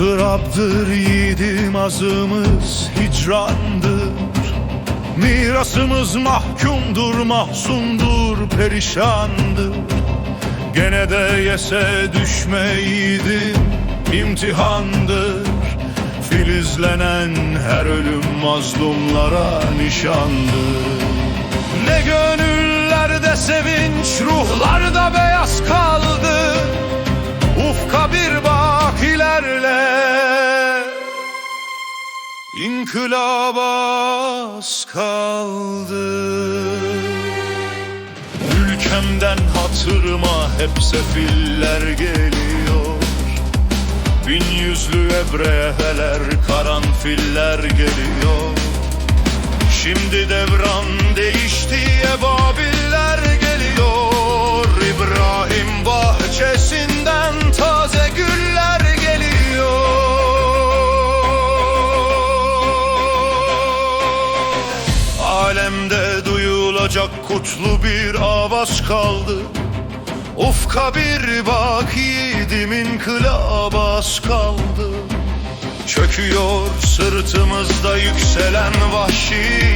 ıstıraptır yiğidim azımız hicrandır. Mirasımız mahkumdur, mahzundur, perişandır. Gene de yese düşme yiğidim imtihandır. Filizlenen her ölüm mazlumlara nişandır. Ne gönüllerde sevinç, ruhlarda beyaz kaldı. Ufka İnkılaba kaldı. Ülkemden hatırıma hep sefiller geliyor. Bin yüzlü ebreheler, karanfiller geliyor. Şimdi devran değişti, ebabiller duyulacak kutlu bir avaz kaldı. Ufka bir bak yiğidimin kılabas kaldı. Çöküyor sırtımızda yükselen vahşi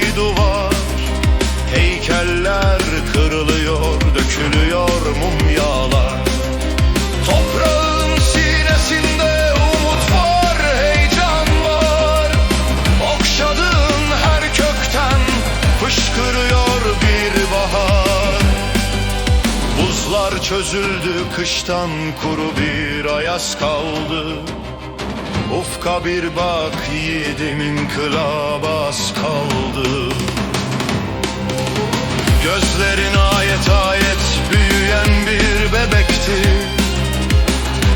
Buzlar çözüldü kıştan kuru bir ayaz kaldı. Ufka bir bak yiğidimin kılabas kaldı. Gözlerin ayet ayet büyüyen bir bebekti.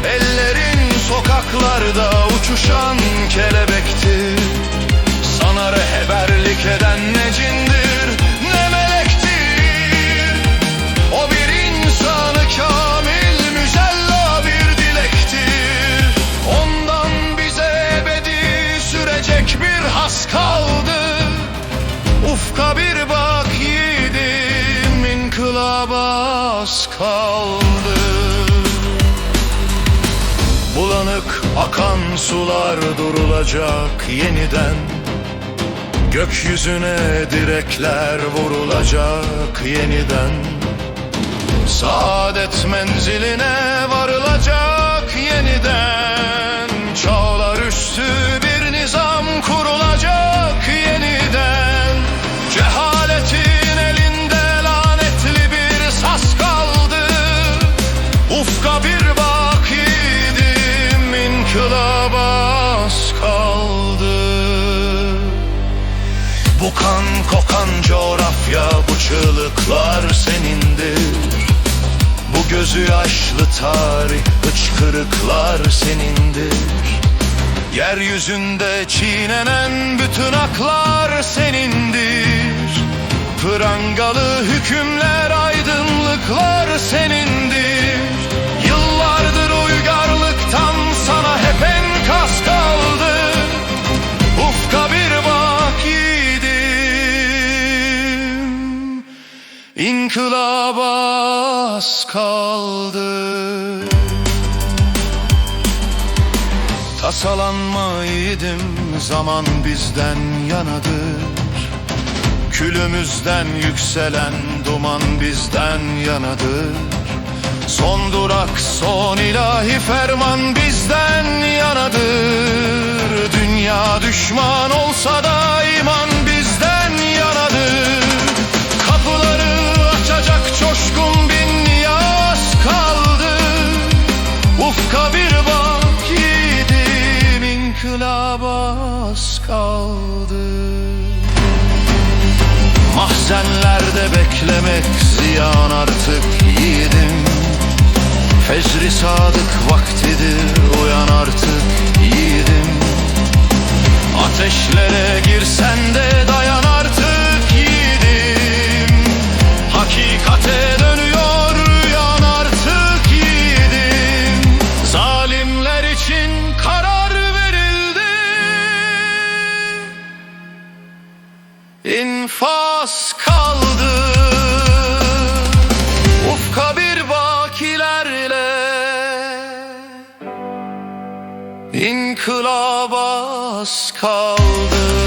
Ellerin sokaklarda uçuşan inkılabas kaldı. Bulanık akan sular durulacak yeniden. Gökyüzüne direkler vurulacak yeniden. Saadet menziline Bu kan kokan coğrafya bu çığlıklar senindir. Bu gözü yaşlı tarih hıçkırıklar senindir. Yeryüzünde çiğnenen bütün aklar senindir. Prangalı hükümler aydınlıklar senindir. Yıllardır uygarlıktan sana hep enkaz kaldı İnkılabas kaldı. Tasalanma yiğidim zaman bizden yanadır. Külümüzden yükselen duman bizden yanadır. Son durak son ilahi ferman bizden yanadır. Dünya düşman Ufka bir bak yiğidim inkılabas kaldı. Mahzenlerde beklemek ziyan artık yiğidim. Fecri sadık vaktidir uyan artık yiğidim. Ateşlere girsen de Ufka bir bak ilerle İnkılaba az kaldı